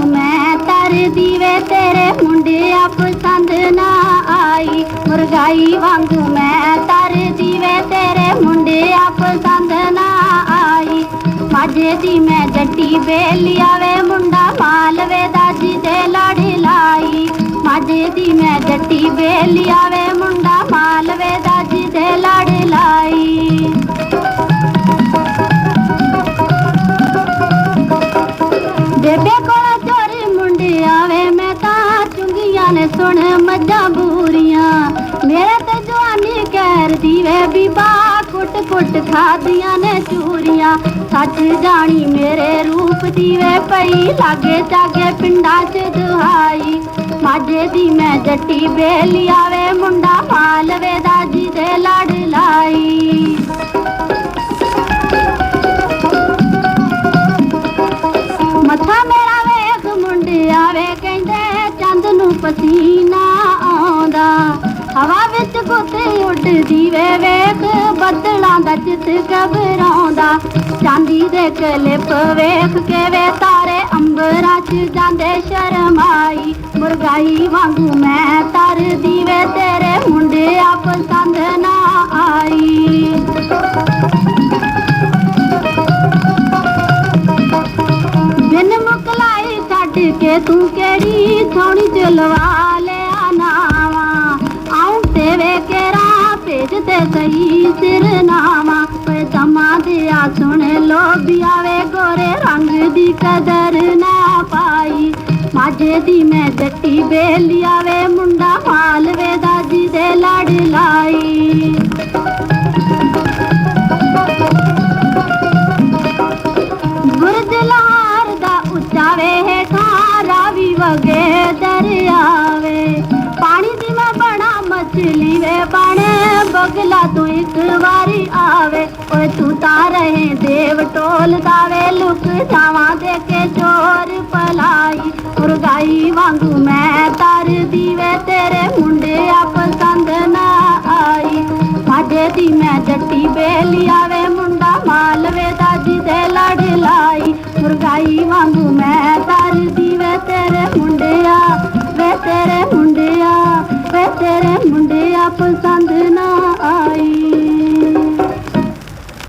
ਤੈਨੂੰ ਮੈਂ ਤਰਦੀ ਵੇ ਤੇਰੇ ਮੁੰਡਿਆ ਪਸੰਦ ਨਾ ਆਈ। ਮੁਰਗਾਈ ਮੈਂ ਤਰਦੀ ਵੇ ਤੇਰੇ ਮੁੰਡਿਆ ਪਸੰਦ ਨਾ ਆਈ। ਮਾਝੇ ਦੀ ਮੈਂ ਜੱਟੀ ਬੇਲੀ ਆਵੇ ਮੁੰਡਾ ਮਾਲਵੇ ਦਾ ਤੇ ਲੜ ਲਾਈ। ਮਾਝੇ ਦੀ ਮੈਂ ਜੱਟੀ ਬੇਲੀਆ ਵੇ ਮੁੰਡਾ ਮਾਲਵੇ ਸੁਣ ਮੱਝਾਂ ਬੂਰੀਆਂ। ਮੇਰੇ ਤੇ ਜਵਾਨੀ ਕਹਿਰ ਦੀ ਵੇ ਬੀਬਾ ਕੁੱਟ ਕੁੱਟ ਖਾਦੀਆਂ ਨੇ ਚੂਰੀਆਂ। ਸੱਚ ਜਾਣੀ ਮੇਰੇ ਰੂਪ ਦੀ ਵੇ ਪਈ, ਲਾਗੇ ਜਾਗੇ ਪਿੰਡਾਂ 'ਚ ਦੁਹਾਈ ਮਾਝੇ ਦੀ ਮੈਂ ਜੱਟੀ ਬੇਲੀ ਆਵੇ, ਮੁੰਡਾ ਮਾਲਵੇ ਦਾ ਜੀ ਦੇ ਲੜ ਲਾਈ। ਮੱਥਾ ਮੇਰਾ ਵੇਖ ਮੁੰਡਿਆ ਵੇ, ਕਹਿੰਦੇ ਨੂੰ ਪਸੀਨਾ ਆਉਂਦਾ। ਹਵਾ ਵਿੱਚ ਗੋਤੇ ਉੱਡਦੀ ਵੇ, ਵੇਖ ਬੱਦਲਾਂ ਦਾ ਚਿੱਤ ਘਬਰਾਉਂਦਾ। ਚਾਂਦੀ ਦੇ ਕਲਿਪ ਵੇਖ ਕੇ ਵੇ ਤਾਰੇ ਅੰਬਰਾਂ 'ਚ ਜਾਂਦੇ ਸ਼ਰਮਾਈ। ਮੁਰਗਾਈ ਵਾਂਗੂ ਮੈਂ ਤਰਦੀ ਵੇ, ਤੇਰੇ ਮੁੰਡੇ ਪਸੰਦ ਛੱਡ ਤੂੰ ਕਿਹੜੀ ਥੋੜੀ ਚਲਵਾ ਲਿਆ ਨਾਵਾ? ਆਉਂ ਤੇ ਵੇ ਕੇਰਾ ਭੇਜ ਤੇ ਸਹੀ ਸਿਰ ਨਾਵਾ ਓਏ ਦਮਾ ਦਿਆ ਸੁਣ ਲੋ ਬਿਆਵੇ, ਗੋਰੇ ਰੰਗ ਦੀ ਕਦਰ ਨਾ ਪਾਈ। ਮਾਝੇ ਦੀ ਮੈਂ ਜੱਟੀ ਬੇਲੀ ਆਵੇ ਮੁੰਡਾ ਮਾਲਵੇ ਦਾ ਜੀ ਦੇ ਲੜ ਲਾ ਰਾਵੀ ਵਗੇ ਦਰਿਆਵੇ। ਪਾਣੀ ਦੀ ਮੈਂ ਬਣਾ ਮਛਲੀ ਵੇ, ਬਣੇ ਬਗਲਾ ਤੂੰ ਇੱਕ ਵਾਰੀ ਆਵੇ। ਓਏ ਤੂੰ ਤਾਂ ਰਹੇ ਦੇਵ ਟੋਲ ਦਾ ਵੇ, ਲੁਕ ਜਾਵਾਂ ਦੇ ਕੇ ਚੋਰ ਪਲਾਈ ਮੁਰਗਾਈ ਵਾਂਗੂ ਮੈਂ ਤਰਦੀ ਵੇ ਤੇਰੇ ਮੁੰਡੇ ਆ ਪਸੰਦ ਨਾ ਆਈ। ਸਾਡੇ ਦੀ ਮੈਂ ਜੱਟੀ ਬੇਲੀ பொல் சாந்து